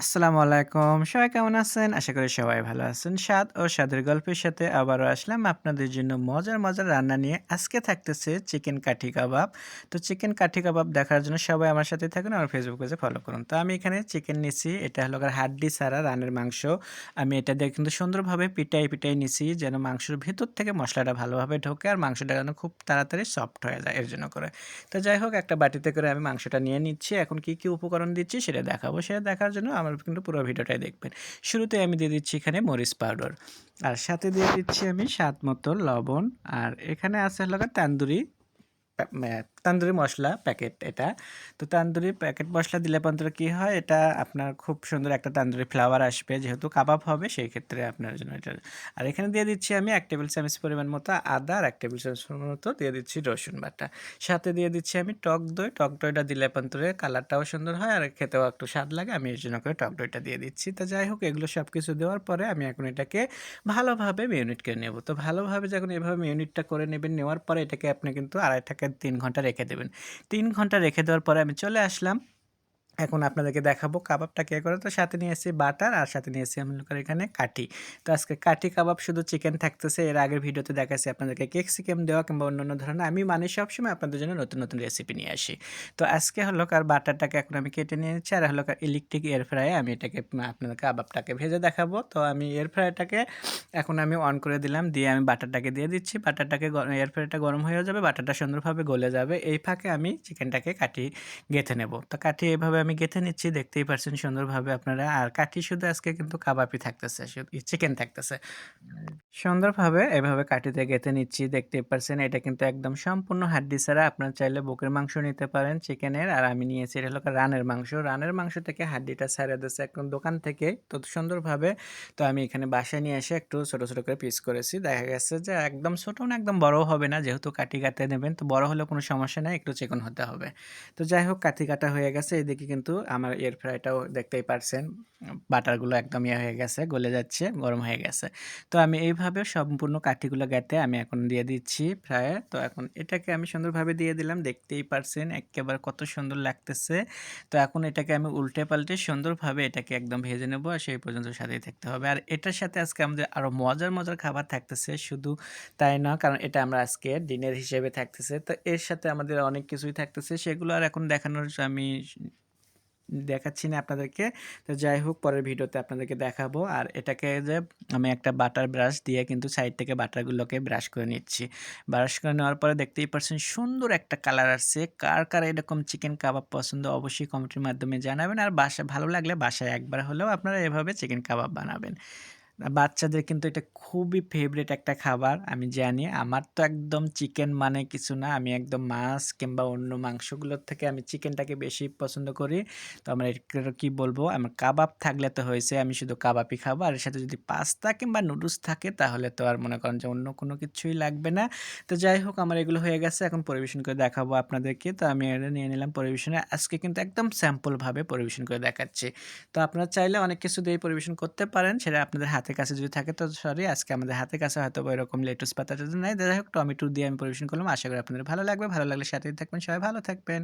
আসসালামু আলাইকুম। সবাই কেমন আছেন? আশা করি সবাই ভালো আছেন। স্বাদ ও স্বাদের গল্পের সাথে আবারও আসলাম আপনাদের জন্য মজার, মজার রান্না নিয়ে। আজকে থাকতেছে চিকেন কাঠি কাবাব। তো চিকেন কাঠি কাবাব দেখার জন্য সবাই আমার সাথে থাকুন। আমার ফেসবুক পেজে ফলো করুন। তো আমি এখানে চিকেন নিছি। এটা হলো হাড্ডি ছাড়া রানের মাংস। আমি এটা দিয়ে কিন্তু সুন্দরভাবে পিটাই, পিটাই নিছি যেন মাংসের ভেতর থেকে মশলাটা ভালোভাবে ঢোকে আর মাংসটা যেন খুব তাড়াতাড়ি সফট হয়ে যায় এর জন্য করে। তো যাই হোক একটা বাটিতে করে আমি মাংসটা নিয়ে নিচ্ছি। এখন কি, কি উপকরণ দিচ্ছি সেটা দেখাবো। সেটা দেখার জন্য আমার কিন্তু পুরো ভিডিওটাই দেখবেন। শুরুতে আমি দিয়ে দিচ্ছি এখানে মরিচ পাউডার। আর সাথে দিয়ে দিচ্ছি আমি স্বাদ মতো লবণ। আর এখানে আছে হলো তান্দুরি তান্দুরি মশলা প্যাকেট এটা। তো তান্দুরি প্যাকেট মশলা দিলে পর্যন্ত কি হয় এটা আপনার খুব সুন্দর একটা তান্দুরি ফ্লাওয়ার আসবে। যেহেতু কাবাব হবে সেই ক্ষেত্রে আপনার জন্য এটা। আর এখানে দিয়ে দিচ্ছি আমি এক টেবিল চামচ পরিমাণ মতো আদা আর এক টেবিল চামচ মতো দিয়ে দিচ্ছি রসুন বাটা। সাথে দিয়ে দিচ্ছি আমি টক দই। টক দইটা দিলে পন্তরে কালারটাও সুন্দর হয় আর খেতেও একটু স্বাদ লাগে। আমি এর জন্য করে টক দইটা দিয়ে দিচ্ছি। তো যাই হোক এগুলো সব কিছু দেওয়ার পরে আমি এখন এটাকে ভালোভাবে মেরিনেট করে নেব। তো ভালোভাবে যখন এভাবে মেরিনেটটা করে নেবেন, নেওয়ার পরে এটাকে আপনি কিন্তু ২.৫ থেকে ৩ ঘণ্টা রেখে দেবেন। তিন ঘণ্টা রেখে দেওয়ার পরে আমি চলে আসলাম এখন আপনাদেরকে দেখাবো কাবাবটা কে করে। তো সাথে নিয়েছি বাটার আর সাথে নিয়েছি আমি লোকের এখানে কাঠি। তো আজকে কাঠি কাবাব শুধু চিকেন থাকতেছে, এর আগের ভিডিওতে দেখাচ্ছি আপনাদেরকে ক্যাপসিকাম দেওয়া কিংবা অন্যান্য ধরনের। আমি মানে সবসময় আপনাদের জন্য নতুন নতুন রেসিপি নিয়ে আসি। তো আজকে হলো কার বাটারটাকে এখন আমি কেটে নিয়েছি আর হলো কার ইলেকট্রিক এয়ার ফ্রাই আমি এটাকে আপনাদের কাবাবটাকে ভেজে দেখাবো। তো আমি এয়ার ফ্রাইটাকে এখন আমি অন করে দিলাম, দিয়ে আমি বাটারটাকে দিয়ে দিচ্ছি। বাটারটাকে এয়ার ফ্রাইটা গরম হয়ে যাবে, বাটারটা সুন্দরভাবে গলে যাবে। এই ফাঁকে আমি চিকেনটাকে কাটি গেঁথে নেব। তো কাঠি এভাবে আমি গেঁথে নিচ্ছি, দেখতেই পারছেন সুন্দরভাবে আপনারা। আর কাঠি শুধু আজকে কিন্তু কাবাবই থাকতেছে চিকেন থাকতেছে। সুন্দরভাবে এভাবে কাঠিতে গেঁথে নিচ্ছি, দেখতেই পারছেন। এটা কিন্তু একদম সম্পূর্ণ হাড্ডি ছাড়া আপনার চাইলে বুকের মাংস নিতে পারেন চিকেনের আর আমি নিয়েছি, এটা হলো রানের মাংস। রানের মাংস থেকে হাড্ডিটা ছাড়িয়ে দিচ্ছে একদম দোকান থেকে, তো সুন্দরভাবে। তো আমি এখানে বাসায় নিয়ে এসে একটু ছোট ছোট করে পিস করেছি। দেখা গেছে যে একদম ছোটো না, একদম বড় হবে না, যেহেতু কাটি কাটে নেবেন, তো বড় হলেও কোনো সমস্যা নেই, একটু চিকন হতে হবে। তো যাই হোক, কাঠি কাটা হয়ে গেছে, এদিকে কিন্তু আমার এয়ার ফ্রাইটাও দেখতেই পারছেন, বাটারগুলো একদম ইয়ে হয়ে গেছে, গলে যাচ্ছে, গরম হয়ে গেছে। তো আমি এইভাবে সম্পূর্ণ কাঠিগুলো গেতে আমি এখন দিয়ে দিচ্ছি ফ্রায়ে তো এখন এটাকে আমি সুন্দরভাবে দিয়ে দিলাম, দেখতেই পারছেন একেবারে কত সুন্দর লাগতেছে। তো এখন এটাকে আমি উল্টে পাল্টে সুন্দরভাবে এটাকে একদম ভেজে নেব আর সেই পর্যন্ত সাথেই থাকতে হবে। আর এটার সাথে আজকে আমাদের আরও মজার মজার খাবার থাকতেছে, শুধু তাই না, কারণ এটা আমরা আজকে ডিনার হিসেবে থাকতেছে। তো এর সাথে আমাদের অনেক কিছুই থাকতেছে, সেগুলো আর এখন দেখানোর আমি দেখাচ্ছি না আপনাদেরকে। তো যাই হোক, পরের ভিডিওতে আপনাদেরকে দেখাবো। আর এটাকে যে আমি একটা বাটার ব্রাশ দিয়ে কিন্তু সাইড থেকে বাটারগুলোকে ব্রাশ করে নিচ্ছি। ব্রাশ করে নেওয়ার পরে দেখতেই পারছেন সুন্দর একটা কালার আসছে। কার কার এরকম চিকেন কাবাব পছন্দ অবশ্যই কমেন্টের মাধ্যমে জানাবেন। আর বাসা, ভালো লাগলে বাসায় একবার হলেও আপনারা এভাবে চিকেন কাবাব বানাবেন। বাচ্চাদের কিন্তু এটা খুবই ফেভারিট একটা খাবার, আমি জানি। আমার তো একদম চিকেন মানে কিছু না, আমি একদম মাছ কিংবা অন্য মাংসগুলোর থেকে আমি চিকেনটাকে বেশি পছন্দ করি। তো আমার কী বলব, আমার কাবাব থাকলে তো হয়েছে, আমি শুধু কাবাবই খাব। আর এর সাথে যদি পাস্তা কিংবা নুডলস থাকে, তাহলে তো আর মনে করেন যে অন্য কোনো কিছুই লাগবে না। তো যাই হোক, আমার এগুলো হয়ে গেছে, এখন পরিবেশন করে দেখাবো আপনাদেরকে। তো আমি এটা নিয়ে নিলাম পরিবেশনে। আজকে কিন্তু একদম স্যাম্পলভাবে পরিবেশন করে দেখাচ্ছি। তো আপনারা চাইলে অনেক কিছু দিয়ে পরিবেশন করতে পারেন, সেটা আপনাদের হাত হাতের কাছে যদি থাকে তো সরি আজকে আমাদের হাতে কাছে হয়তো এরকম লেটুস পাতা যদি নাই। যাই হোক, টমেটো দিয়ে আমি পরিবেশন করলাম। আশা করি আপনাদের ভালো লাগবে। ভালো লাগলে সাথেই থাকবেন। সবাই ভালো থাকবেন।